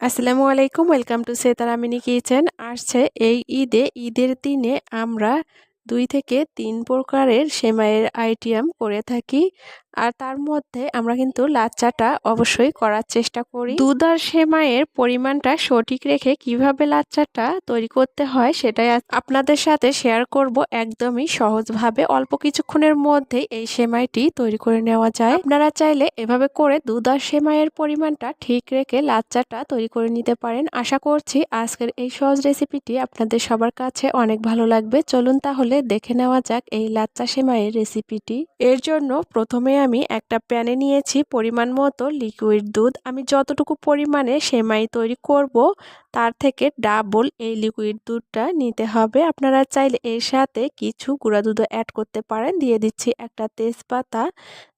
আসসালামু আলাইকুম, welcome to সেতারামিনি kitchen. আসছে এই ঈদে, ঈদের দিনে আমরা দুই থেকে তিন প্রকারের সেমাইয়ের আইটেম করে থাকি। আর তার মধ্যে আমরা কিন্তু লাচ্চাটা অবশ্যই করার চেষ্টা করি। দুধ আর সেমাইয়ের পরিমাণটা সঠিক রেখে কীভাবে লাচ্চাটা তৈরি করতে হয় সেটাই আপনাদের সাথে শেয়ার করব একদমই সহজভাবে। অল্প কিছুক্ষণের মধ্যেই এই সেমাইটি তৈরি করে নেওয়া যায়। আপনারা চাইলে এভাবে করে দুধ আর সেমাইয়ের পরিমাণটা ঠিক রেখে লাচ্চাটা তৈরি করে নিতে পারেন। আশা করছি আজকের এই সহজ রেসিপিটি আপনাদের সবার কাছে অনেক ভালো লাগবে। চলুন তাহলে দেখে নেওয়া যাক এই লাচ্চা সেমাইয়ের রেসিপিটি এর জন্য প্রথমে আমি একটা প্যানে নিয়েছি পরিমাণ মতো লিকুইড দুধ। আমি যতটুকু পরিমাণে সেমাই তৈরি করব তার থেকে ডাবল এই লিকুইড দুধটা নিতে হবে। আপনারা চাইলে এর সাথে কিছু গুঁড়া দুধও অ্যাড করতে পারেন। দিয়ে দিচ্ছি একটা তেজপাতা,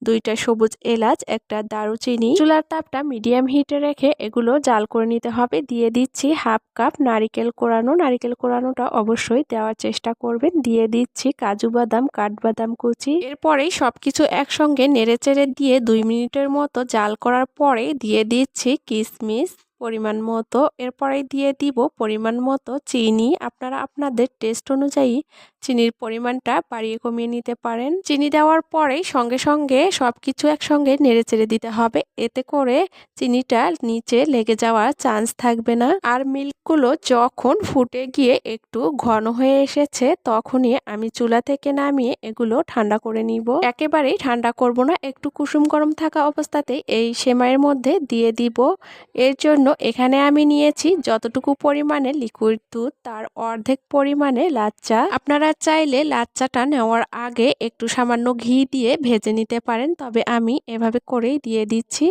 দুইটা সবুজ এলাচ, একটা দারুচিনি। চুলার তাপটা মিডিয়াম হিটে রেখে এগুলো জাল করে নিতে হবে। দিয়ে দিচ্ছি হাফ কাপ নারিকেল কোরানো। নারিকেল কোরানোটা অবশ্যই দেওয়ার চেষ্টা করবেন। দিয়ে দিচ্ছি কাজু বাদাম, কাঠবাদাম কুচি। এরপরেই সব কিছু একসঙ্গে নেড়েচেড়ে দিয়ে দুই মিনিটের মতো জাল করার পরে দিয়ে দিচ্ছি কিশমিশ পরিমাণ মতো। এরপরে দিয়ে দিব পরিমাণ মতো চিনি। আপনারা আপনাদের টেস্ট অনুযায়ী চিনির পরিমাণটা বাড়িয়ে কমিয়ে নিতে পারেন। চিনি দেওয়ার পরেই সঙ্গে সঙ্গে সব কিছু একসঙ্গে নেড়ে চেড়ে দিতে হবে। এতে করে চিনিটা নিচে লেগে যাওয়ার চান্স থাকবে না। আর মিল্কগুলো যখন ফুটে গিয়ে একটু ঘন হয়ে এসেছে, তখনই আমি চুলা থেকে নামিয়ে এগুলো ঠান্ডা করে নিব। একেবারেই ঠান্ডা করব না, একটু কুসুম গরম থাকা অবস্থাতে এই সেমাইয়ের মধ্যে দিয়ে দিব। এর জন্য এখানে আমি নিয়েছি যতটুকু পরিমাণে লিকুইড দুধ, তার অর্ধেক পরিমাণে লাচ্চা। আপনারা চাইলে লাচ্চাটা নেওয়ার আগে একটু সামান্য ঘি দিয়ে ভেজে নিতে পারেন, তবে আমি এভাবে করেই দিয়ে দিচ্ছি।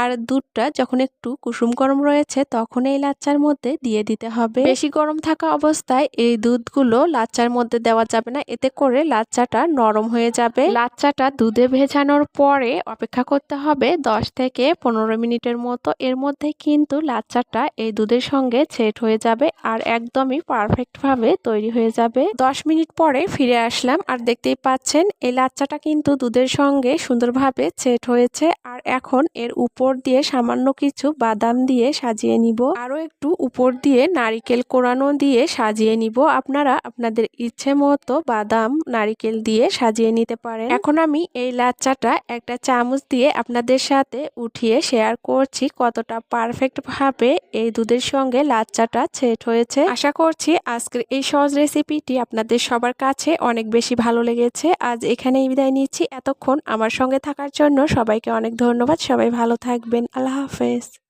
আর দুধটা যখন একটু কুসুম গরম রয়েছে, তখন এই লাচ্চার মধ্যে দিয়ে দিতে হবে। বেশি গরম থাকা অবস্থায় এই দুধগুলো লাচ্চার মধ্যে দেওয়া যাবে না, এতে করে লাচ্চাটা নরম হয়ে যাবে। লাচ্চাটা দুধে ভেজানোর পরে অপেক্ষা করতে হবে দশ থেকে পনেরো মিনিটের মতো। এর মধ্যে কিন্তু লাচ্চাটা এই দুধের সঙ্গে সেট হয়ে যাবে আর একদমই পারফেক্টভাবে তৈরি হয়ে যাবে। দশ মিনিট পরে ফিরে আসলাম আর দেখতেই পাচ্ছেন এই লাচ্চাটা কিন্তু দুধের সঙ্গে সুন্দরভাবে সেট হয়েছে আর এখন এর উপর দিয়ে সামান্য কিছু বাদাম দিয়ে সাজিয়ে নিব। আরও একটু উপর দিয়ে নারিকেল কোরানো দিয়ে সাজিয়ে নিব। আপনারা আপনাদের ইচ্ছে মতো বাদাম, নারিকেল দিয়ে সাজিয়ে নিতে পারেন। এখন আমি এই লাচ্চাটা একটা চামচ দিয়ে আপনাদের সাথে উঠিয়ে শেয়ার করছি কতটা পারফেক্ট ভাবে এই দুধের সঙ্গে লাচ্চাটা সেট হয়েছে। আশা করছি আজকের এই সহজ রেসিপিটি আপনাদের সবার কাছে অনেক বেশি ভালো লেগেছে। আজ এখানেই বিদায় নিচ্ছি। এতক্ষণ আমার সঙ্গে থাকার জন্য সবাইকে অনেক ধন্যবাদ। সবাই ভালো থাকবেন। আল্লাহ হাফেজ।